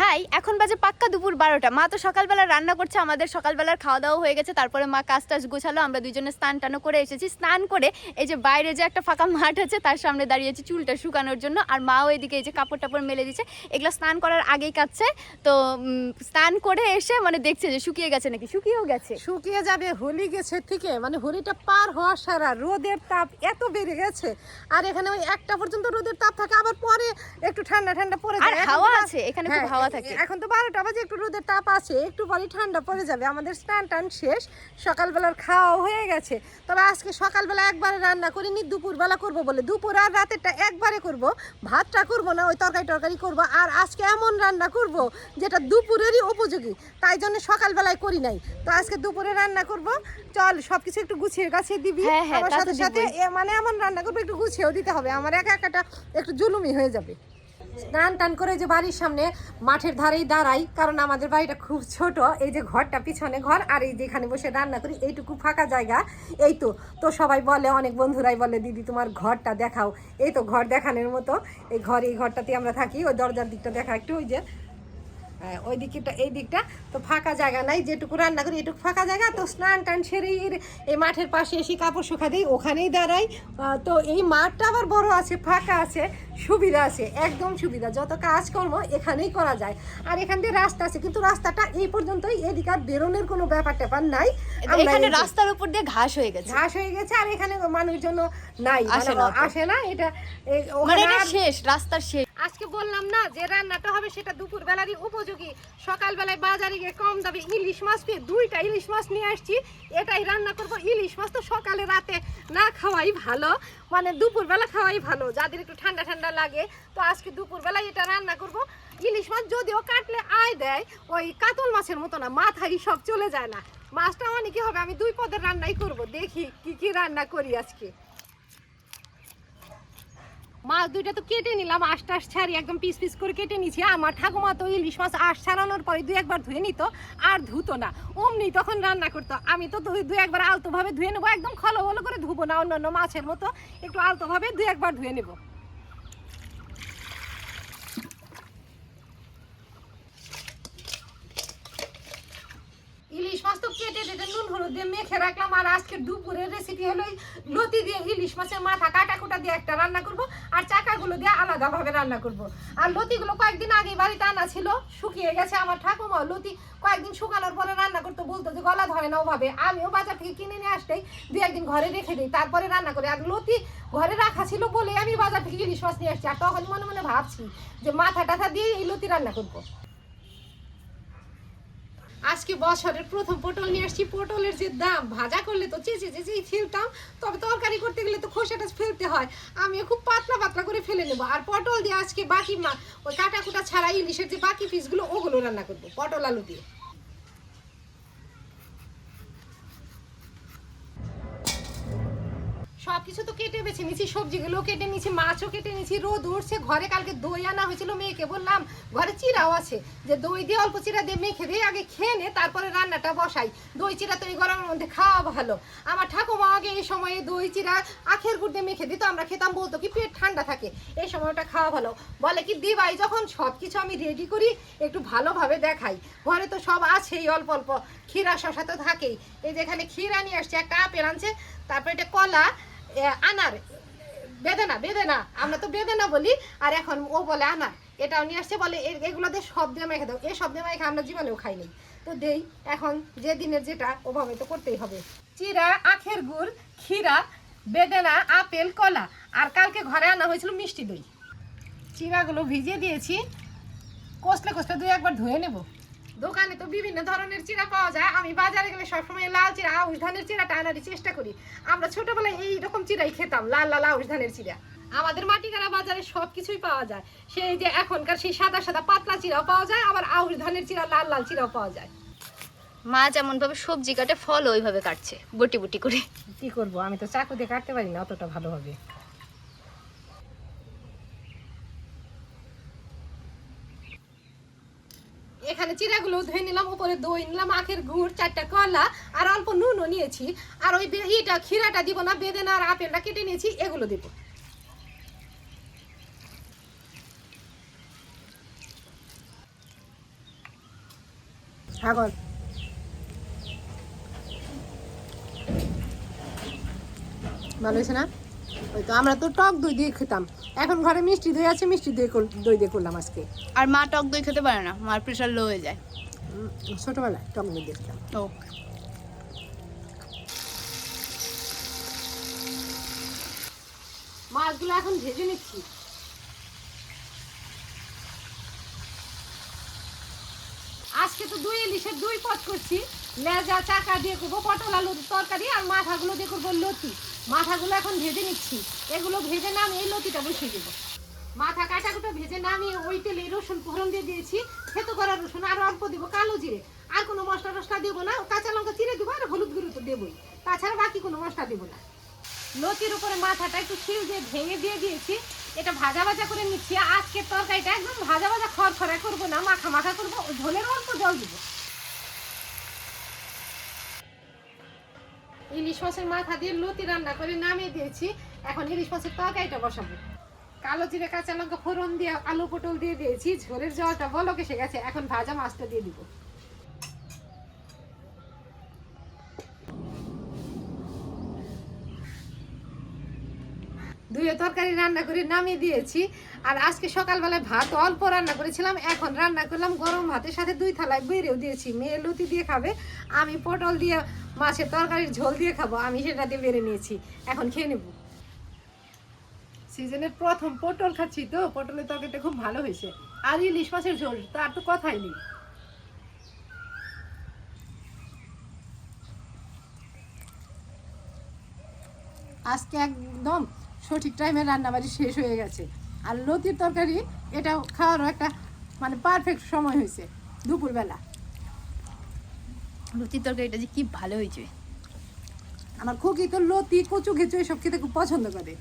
High এখন বাজে পাক্কা দুপুর বারোটা। মা তো সকালবেলা রান্না করছে আমাদের সকালবেলার খাওয়া দাওয়া হয়ে গেছে তারপরে মা কাজ টাজ গোছালো আমরা দুজনে স্নান টানো করে এসেছি। স্নান করে এই যে বাইরে যে একটা ফাঁকা মাঠ আছে তার সামনে দাঁড়িয়েছি চুলটা শুকানোর জন্য আর মাও এদিকে এই যে কাপড় টাপড় মেলে দিচ্ছে। এগুলো স্নান করার আগেই কাচ্ছে তো স্নান করে এসে মানে দেখছে যে শুকিয়ে গেছে নাকি শুকিয়েও গেছে। শুকিয়ে যাবে হোলি গেছে থেকে মানে হোলিটা পার হওয়া সারা রোদের তাপ এত বেড়ে গেছে। আর এখানে ওই একটা পর্যন্ত রোদের তাপ থাকে আবার পরে একটু ঠান্ডা ঠান্ডা তো হাওয়া আছে, এখানে খুব হ্যাঁ, হাওয়া থাকে। এখন তো বারোটা বাজে একটু রোদের তাপ আছে একটু পরে ঠান্ডা পড়ে যাবে। আমাদের স্নান টান শেষ সকালবেলার খাওয়া হয়ে গেছে। তবে আজকে সকালবেলা একবারে রান্না করিনি দুপুরবেলা করব বলে। দুপুর আর রাতেরটা একবারে করব ভাতটা করব না ওই তরকারি টরকারি করব। আর আজকে এমন রান্না করব যেটা দুপুরেরই উপযোগী তাই জন্য সকালবেলায় করি নাই। তো আজকে দুপুরে রান্না করব। চল সবকিছু একটু গুছিয়ে গাছিয়ে দিবি। হ্যাঁ, হ্যাঁ, আমার সাথে সাথে মানে এমন রান্না করব একটু গুছিয়েও দিতে হবে। আমার একা একাটা একটু জুলুমি হয়ে যাবে। স্নান টান করে যে বাড়ির সামনে মাঠের ধারেই দাঁড়াই, কারণ আমাদের বাড়িটা খুব ছোট, এই যে ঘরটা পিছনে ঘর, আর এই যেখানে বসে রান্না করি, এইটুকু ফাঁকা জায়গা। এই তো তো সবাই বলে, অনেক বন্ধুরাই বলে, দিদি, তোমার ঘরটা দেখাও। এই তো ঘর দেখানোর মতো, এই ঘর, এই ঘরটাতে আমরা থাকি, ওই দরজার দিকটা দেখা একটু, ওই যে ওই দিকটা এই দিকটা। তো ফাঁকা জায়গা নাই যেটুকু রান্না করি এটুকু ফাঁকা জায়গা। তো স্নান টান সেরে এই মাঠের পাশে এসে কাপড় শুকা দিই ওখানেই দাঁড়াই। তো এই মাঠটা আবার বড় আছে ফাঁকা আছে সুবিধা আছে একদম সুবিধা। যত কাজকর্ম এখানেই করা যায়। আর এখান দিয়ে রাস্তা আছে কিন্তু রাস্তাটা এই পর্যন্তই এদিকে আর বেরোনোর কোনো ব্যাপার ট্যাপার নাই। এখানে রাস্তার উপর দিয়ে ঘাস হয়ে গেছে। ঘাস হয়ে গেছে আর এখানে মানুষজন নাই আসে মানে না আসে না এটা মানে শেষ রাস্তার শেষ। আজকে বললাম না যে রান্নাটা হবে সেটা দুপুর বেলারই উপযোগী। সকালবেলায় বাজারে গিয়ে কম দামে ইলিশ মাছ পেয়ে দুইটা ইলিশ মাছ নিয়ে আসছি। এটাই রান্না করব। ইলিশ মাছ তো সকালে রাতে না খাওয়াই ভালো মানে দুপুরবেলা খাওয়াই ভালো, যাদের একটু ঠান্ডা ঠান্ডা লাগে। তো আজকে দুপুরবেলায় এটা রান্না করব। ইলিশ মাছ যদিও কাটলে আয় দেয়, ওই কাতল মাছের মতো না মাথায় সব চলে যায় না। মাছটা কি হবে, আমি দুই পদের রান্নাই করব। দেখি কি কি রান্না করি আজকে। মাছ দুইটা তো কেটে নিলাম আশ টাশ ছাড়ি একদম পিস পিস করে কেটে নিয়েছি আমার ঠাকুমা তো ইলিশ মাছ আশ ছাড়ানোর পরে দুই একবার ধুয়ে নিত, আর ধুতো না। অমনি তখন রান্না করতো। আমি তো দুই একবার আলতোভাবে ধুয়ে নেব, একদম খলো করে ধুবো না অন্য অন্য মাছের মতো। একটু আলতোভাবে দুই একবার ধুয়ে নেব ইলিশ মাছ তো কেটে কেটে নুন, হলুদ দিয়ে মেখে রাখলাম। আর আজকে দুপুরের রেসিপি হলো লতি দিয়ে ইলিশ মাছের মাথা কাটা কুটা দিয়ে একটা রান্না করব, আর চাকাগুলো দিয়ে আলাদাভাবে রান্না করব। আর লতিগুলো কয়েকদিন আগে বাড়িতে আনা ছিল, শুকিয়ে গেছে আমার ঠাকুমা। লতি কয়েকদিন শুকানোর পরে রান্না করতে, বলতো যে গলা ধরে না ওভাবে। আমিও বাজার থেকে কিনে নিয়ে আসতেই দু একদিন ঘরে রেখে দিই, তারপরে রান্না করি। আর লতি ঘরে রাখা ছিল বলে আমি বাজার থেকে ইলিশ মাছ নিয়ে আসছি। আর তখন মনে মনে ভাবছি যে মাথা টাথা দিয়ে এই লতি রান্না করব। আজকে বছরের প্রথম পটল নিয়ে আসছি। পটলের যে দাম, ভাজা করলে তো চেঁচে চেঁচেই ফেলতাম। তবে তরকারি করতে গেলে তো খোসাটা ফেলতে হয়। আমি খুব পাতলা পাতলা করে ফেলে নেব। আর পটল দিয়ে আজকে বাকি মা ওই কাটা কুটা ছাড়া ইলিশের যে বাকি পিসগুলো ওগুলো রান্না করব, পটল আলু দিয়ে। সব কিছু তো কেটে বেছে নিয়েছি সবজিগুলো কেটে নিয়েছি মাছও কেটে নিয়েছি রোদ উঠছে, ঘরে কালকে দই আনা হয়েছিল মেয়েকে বললাম, ঘরে চিরাও আছে, যে দই দিয়ে অল্প চিরা দিয়ে মেখে দিয়ে আগে খেয়ে নে, তারপরে রান্নাটা বসাই। দই চিরা তো এই গরমের মধ্যে খাওয়া ভালো। আমার ঠাকুমা আগে এই সময়ে দই চিরা আখের গুড় দিয়ে মেখে দিত, আমরা খেতাম, বলতো কি পেট ঠান্ডা থাকে, এই সময়টা খাওয়া ভালো। বলে কি, দিবাই, যখন সব কিছু আমি রেডি করি, একটু ভালোভাবে দেখাই। ঘরে তো সব আছেই, অল্প অল্প, ক্ষীরা শশা তো থাকেই। এই যেখানে ক্ষীরা নিয়ে আসছে, একটা আপেল আনছে, তারপরে এটা কলা আনার। বেদেনা বেদেনা। আমরা তো বেদেনা বলি, আর এখন ও বলে আনার। এটাও নিয়ে আসছে, বলে এ- এগুলো দিয়ে সব দিয়ে মেখে দাও। এই সব দিয়ে মেখে আমরা জীবনেও খাইনি তো দেই, এখন যে দিনের যেটা, ওভাবে তো করতেই হবে। চিরা, আখের গুড়, ক্ষীরা, বেদেনা, আপেল, কলা। আর কালকে ঘরে আনা হয়েছিল মিষ্টি দই। চিরাগুলো ভিজিয়ে দিয়েছি। কষলে কষলে দুই একবার ধুয়ে নেব। দোকানে তো বিভিন্ন ধরনের চিরা পাওয়া যায়। আমি বাজারে গেলে সবসময় লাল চিরা আউশ ধানের চিরাটা আনার চেষ্টা করি। আমরা ছোটবেলায় এই রকম চিরাই খেতাম লাল লাল আউশ ধানের চিরা আমাদের মাটিকারা বাজারে সব কিছুই পাওয়া যায়। সেই যে এখনকার সেই সাদা সাদা পাতলা চিরাও পাওয়া যায় আবার আউশ ধানের চিরা লাল লাল চিরাও পাওয়া যায়। মা যেমন ভাবে সবজি কাটে ফল ওইভাবে কাটছে বটি বটি করে। কি করব? আমি তো চাকু দিয়ে কাটতে পারি না অতটা ভালোভাবে এখানে চিরাগুলো ধুয়ে নিলাম, উপরে দই নিলাম, আখের গুড়, চারটা কলা, আর অল্প নুনও নিয়েছি। আর ওই ইটা ক্ষীরাটা দিব না, বেদেনা আর আপেলটা কেটে নিয়েছি, এগুলো দিব। সাগর ভালো হয়েছে না? ওই তো আমরা তো টক দই দিয়ে খেতাম। এখন ঘরে মিষ্টি দই আছে মিষ্টি দই দই দিয়ে করলাম আজকে। আর মা টক দই খেতে পারে না মার প্রেশার লো হয়ে যায়। ছোটবেলায় টক দই দিয়ে খেতাম। ও মাছগুলো এখন ভেজে নিচ্ছি। আজকে তো দুই ইলিশের দুই পদ করছি। লেজা চাকা দিয়ে করব, পটল আলুর তরকারি আর মাথাগুলো দিয়ে করব লতি। মাথাগুলো এখন ভেজে নিচ্ছি। এগুলো ভেজে নামিয়ে এই লতিটা বসিয়ে দেবো। মাথা কাটাকুটা ভেজে নামিয়ে ওই তেলে রসুন ফোড়ন দিয়ে দিয়েছি। খেতো করা রসুন আর অল্প দিব কালো জিরে। আর কোনো মশলা টসলা দেবো না, কাঁচা লঙ্কা চিড়ে দেবো আর হলুদ গুঁড়ো তো দেবোই। তাছাড়া বাকি কোনো মশলা দেবো না। লতির উপরে মাথাটা একটু শিল দিয়ে ভেঙে দিয়ে দিয়েছি। এটা ভাজা ভাজা করে নিচ্ছি। আজকে তরকারিটা একদম ভাজা ভাজা খড়খড়া করব না, মাখা মাখা করব। ঝোলের অল্প জল দিব। ইলিশ মাছের মাথা দিয়ে লুতি রান্না করে নামিয়ে দিয়েছি। এখন ইলিশ মাছের তরকারিটা বসাবো। কালো জিরে, কাঁচা লঙ্কা ফোড়ন দিয়ে আলু পটল দিয়ে দিয়েছি। ঝোলের জলটা বলো কেসে গেছে। এখন ভাজা মাছটা দিয়ে দিব। দুইয়ে তরকারি রান্না করে নামিয়ে দিয়েছি। আর আজকে সকালবেলায় ভাত অল্প রান্না করেছিলাম, এখন রান্না করলাম গরম ভাতের সাথে দুই থালায় বেড়েও দিয়েছি। মেয়ে লুতি দিয়ে খাবে, আমি পটল দিয়ে মাছের তরকারির ঝোল দিয়ে খাব, আমি সেটা দিয়ে বেড়ে নিয়েছি। এখন খেয়ে নেব। সিজনের প্রথম পটল খাচ্ছি তো, পটলের তরকারিটা খুব ভালো হয়েছে। আর ইলিশ মাছের ঝোল, তার তো কথাই নেই। আজকে একদম সঠিক টাইমে রান্নাবাড়ি শেষ হয়ে গেছে। আর লতির তরকারি এটা খাওয়ারও একটা মানে পারফেক্ট সময় হয়েছে দুপুরবেলা। লতির তরকারিটা যে কি ভালো হয়েছে। আমার খুকি তো লতি কচু খেচু এসব খেতে খুব পছন্দ করে।